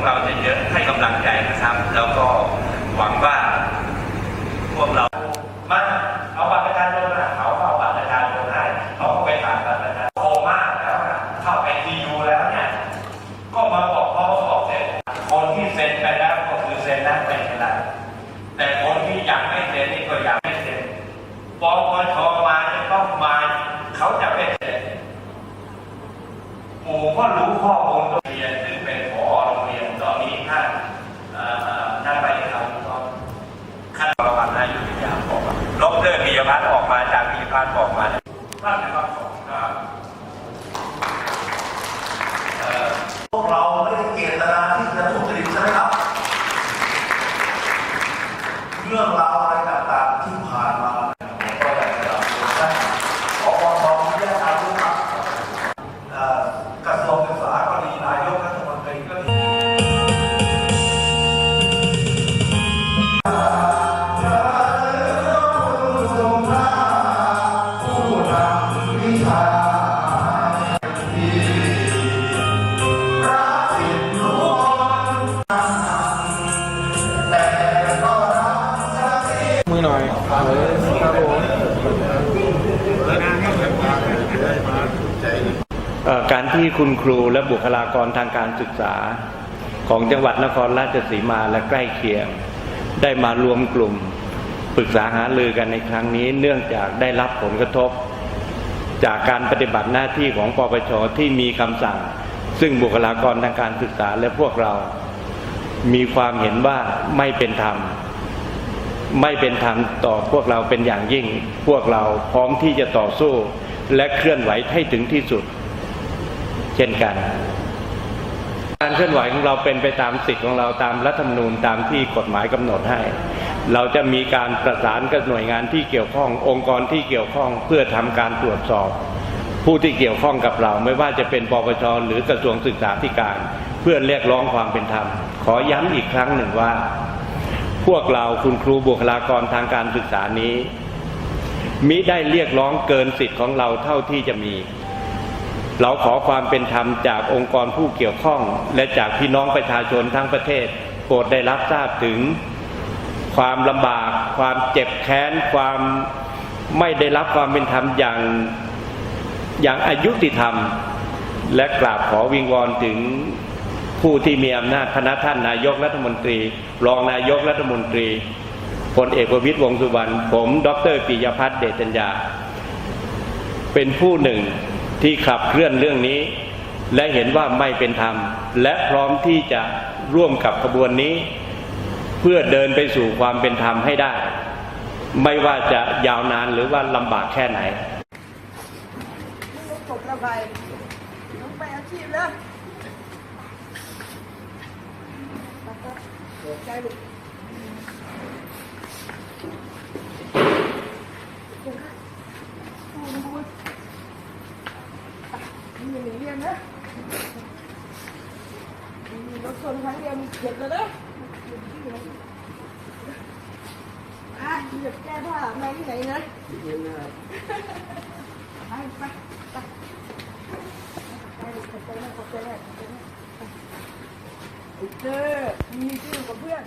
วกเราจะเยอะให้กำลังใจนะครับ แล้วก็หวังว่าพวกเรา มาเอาบัตรประชาชนมาเขาเอาบัตรประชาชนให้เขาก็ไปฝากบัตรประชาชนโคม่าแล้วนะเข้าไอซียูแล้วเนี่ยก็มาบอกเขาบอกเสร็จคนที่เซ็นไปแล้วก็คือเซ็นแล้วไปไม่ได้แต่คนที่ยังไม่เซ็นนี่ก็ยังไม่เซ็นปปชมาจะต้องมาเขาจะเซ็นปู่ก็รู้ข้อมูลโรงเรียนซึ่งเป็นผอโรงเรียนตอนนี้ท่านเอ่อท่านไปทำตอน ขั้นตอนนายุทธยาบอกว่าลบเลิกปิยพัฒน์ออก พาจากปิยพัฒน์บอกมา ที่คุณครูและบุคลากรทางการศึกษา ของจังหวัดนครราชสีมาและใกล้เคียง ได้มารวมกลุ่มปรึกษาหารือกันในครั้งนี้ เนื่องจากได้รับผลกระทบ จากการปฏิบัติหน้าที่ของปปชที่มีคำสั่ง ซึ่งบุคลากรทางการศึกษาและพวกเรา มีความเห็นว่าไม่เป็นธรรม ไม่เป็นธรรมต่อพวกเราเป็นอย่างยิ่ง พวกเราพร้อมที่จะต่อสู้และเคลื่อนไหวให้ถึงที่สุด เช่นกัน การเคลื่อนไหวของเราเป็นไปตามสิทธิ์ของเราตามรัฐธรรมนูญตามที่กฎหมายกำหนดให้ เราจะมีการประสานกับหน่วยงานที่เกี่ยวข้อง องค์กรที่เกี่ยวข้องเพื่อทำการตรวจสอบ ผู้ที่เกี่ยวข้องกับเราไม่ว่าจะเป็นปปชหรือกระทรวงศึกษาธิการ เพื่อเรียกร้องความเป็นธรรม ขอย้ำอีกครั้งหนึ่งว่า พวกเราคุณครูบุคลากรทางการศึกษานี้มิได้เรียกร้องเกินสิทธิ์ของเราเท่าที่จะมี เราขอความเป็นธรรมจากองค์กรผู้เกี่ยวข้อง และจากพี่น้องประชาชนทั้งประเทศโปรดได้รับทราบถึงความลำบาก ความเจ็บแค้น ความไม่ได้รับความเป็นธรรมอย่างอย่างอายุติธรรม และกราบขอวิงวอนถึงผู้ที่มีอำนาจคณะท่านนายกรัฐมนตรี รองนายกรัฐมนตรีพลเอกประวิตยวงสุวรรณผม ดรปิยพัฒน์เดชัญญา เป็นผู้หนึ่ง ที่ขับเคลื่อนเรื่องนี้ และเห็นว่าไม่เป็นธรรม และพร้อมที่จะร่วมกับขบวนนี้ เพื่อเดินไปสู่ความเป็นธรรมให้ได้ ไม่ว่าจะยาวนานหรือว่าลำบากแค่ไหนผมระบายลูกไปอาชีพแล้วใจลูก มีหนึ่งเรียนนะมีรถชนครั้งเดียวมีเจ็บเลยนะอะเหยียบแก้ผ้าแม่ที่ไหนนะไปไปไปไปขอบใจนะขอบใจนะขอบใจนะไปเจอมีชื่อกับเพื่อน